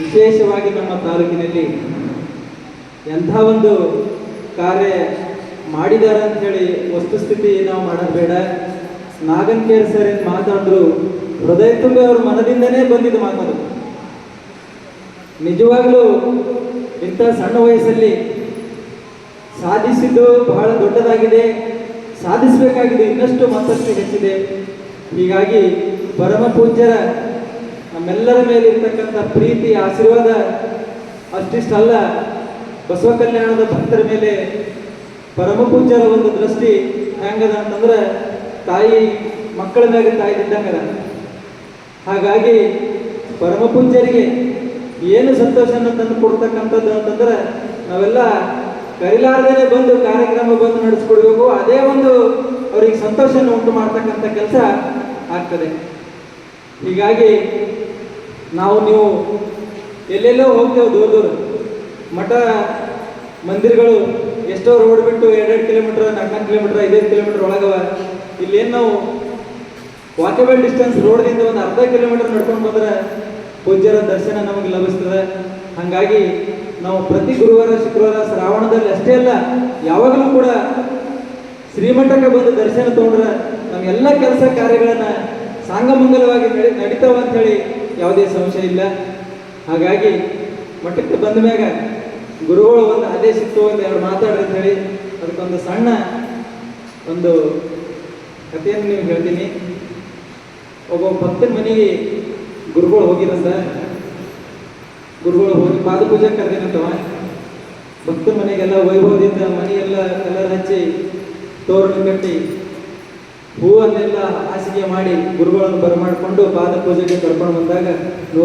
ವಿಶೇಷವಾಗಿ ನಮ್ಮ ತಾಲೂಕಿನಲ್ಲಿ ಎಂಥ ಒಂದು ಕಾರ್ಯ ಮಾಡಿದ್ದಾರೆ ಅಂತ ಹೇಳಿ ವಸ್ತುಸ್ಥಿತಿ ನಾವು ಮಾಡಬೇಡ ಬೇಡ. ನಾಗನ್ ಕೇರ್ ಸರ್ ಏನು ಮಾತಾಡಿದ್ರು, ಹೃದಯ ತುಂಬಿ ಅವ್ರ ಮನದಿಂದನೇ ಬಂದಿದ್ದು ಮಾತಾಡೋದು. ನಿಜವಾಗ್ಲೂ ಇಂಥ ಸಣ್ಣ ವಯಸ್ಸಲ್ಲಿ ಸಾಧಿಸಿದ್ದು ಬಹಳ ದೊಡ್ಡದಾಗಿದೆ. ಸಾಧಿಸಬೇಕಾಗಿದೆ ಇನ್ನಷ್ಟು ಮತ್ತಷ್ಟು ಹೆಚ್ಚಿದೆ. ಹೀಗಾಗಿ ಪರಮ ಪೂಜ್ಯರ ನಮ್ಮೆಲ್ಲರ ಮೇಲೆ ಇರ್ತಕ್ಕಂಥ ಪ್ರೀತಿ, ಆಶೀರ್ವಾದ ಅಷ್ಟಿಷ್ಟಲ್ಲ. ಬಸವ ಕಲ್ಯಾಣದ ಭಕ್ತರ ಮೇಲೆ ಪರಮ ಒಂದು ದೃಷ್ಟಿ ಹೆಂಗದ ಅಂತಂದ್ರೆ ತಾಯಿ ಮಕ್ಕಳ ಮೇಲೆ ತಾಯಿ ಇದ್ದಂಗದ. ಹಾಗಾಗಿ ಪರಮ ಪೂಜ್ಯರಿಗೆ ಏನು ಸಂತೋಷವನ್ನು ತಂದು ಕೊಡ್ತಕ್ಕಂಥದ್ದು ಅಂತಂದ್ರೆ ನಾವೆಲ್ಲ ಕರಿಲಾರದೇ ಬಂದು ಕಾರ್ಯಕ್ರಮ ಬಂದು ನಡೆಸ್ಕೊಡ್ಬೇಕು. ಅದೇ ಒಂದು ಅವ್ರಿಗೆ ಸಂತೋಷನ ಉಂಟು ಮಾಡ್ತಕ್ಕಂಥ ಕೆಲಸ ಆಗ್ತದೆ. ಹೀಗಾಗಿ ನಾವು ನೀವು ಎಲ್ಲೆಲ್ಲೋ ಹೋಗ್ತೇವೆ ದೂರ ದೂರ. ಮಠ, ಮಂದಿರಗಳು ಎಷ್ಟೋ ರೋಡ್ ಬಿಟ್ಟು ಎರಡೆರಡು ಕಿಲೋಮೀಟ್ರ್ ನಾಲ್ಕು ಕಿಲೋಮೀಟರ್ ಐದೈದು ಕಿಲೋಮೀಟರ್ ಒಳಗವ. ಇಲ್ಲೇನು ನಾವು ವಾಕೇಬಲ್ ಡಿಸ್ಟೆನ್ಸ್ ರೋಡ್ದಿಂದ ಒಂದು ಅರ್ಧ ಕಿಲೋಮೀಟರ್ ನಡ್ಕೊಂಡು ಬಂದರೆ ಪೂಜ್ಯರ ದರ್ಶನ ನಮಗೆ ಲಭಿಸ್ತದೆ. ಹಾಗಾಗಿ ನಾವು ಪ್ರತಿ ಗುರುವಾರ, ಶುಕ್ರವಾರ, ಶ್ರಾವಣದಲ್ಲಿ ಅಷ್ಟೇ ಅಲ್ಲ, ಯಾವಾಗಲೂ ಕೂಡ ಶ್ರೀಮಠಕ್ಕೆ ಬಂದು ದರ್ಶನ ತಗೊಂಡ್ರೆ ನಮ್ಮೆಲ್ಲ ಕೆಲಸ ಕಾರ್ಯಗಳನ್ನು ಸಾಂಗಮಂಗಲವಾಗಿ ನಡಿ ನಡೀತಾವಂಥೇಳಿ ಯಾವುದೇ ಸಂಶಯ ಇಲ್ಲ. ಹಾಗಾಗಿ ಮಠಕ್ಕೆ ಬಂದ ಮ್ಯಾಗ ಗುರುಗಳು ಒಂದು ಆದೇಶಿತ್ತು ಒಂದು ಎರಡು ಮಾತಾಡ್ರಿ ಅಂತ ಹೇಳಿ ಅದಕ್ಕೊಂದು ಸಣ್ಣ ಒಂದು ಕಥೆಯನ್ನು ನೀವು ಹೇಳ್ತೀನಿ. ಒಬ್ಬ ಭಕ್ತನ ಮನೆಗೆ ಗುರುಗಳು ಹೋಗಿರಂತ ಗುರುಗಳು ಹೋಗಿ ಪಾದಪೂಜೆ ಕರೆದಿರಂತವ ಭಕ್ತನ ಮನೆಗೆಲ್ಲ ವೈಭವದಿಂದ ಮನೆಯೆಲ್ಲ ಕಲರ್ ಹಚ್ಚಿ ತೋರಣ ಕಟ್ಟಿ ಹೂವನ್ನೆಲ್ಲ ಹಾಸಿಗೆ ಮಾಡಿ ಗುರುಗಳನ್ನು ಬರಮಾಡಿಕೊಂಡು ಪಾದ ಪೂಜೆಗೆ ಕರ್ಕೊಂಡು ಬಂದಾಗ ನೂರ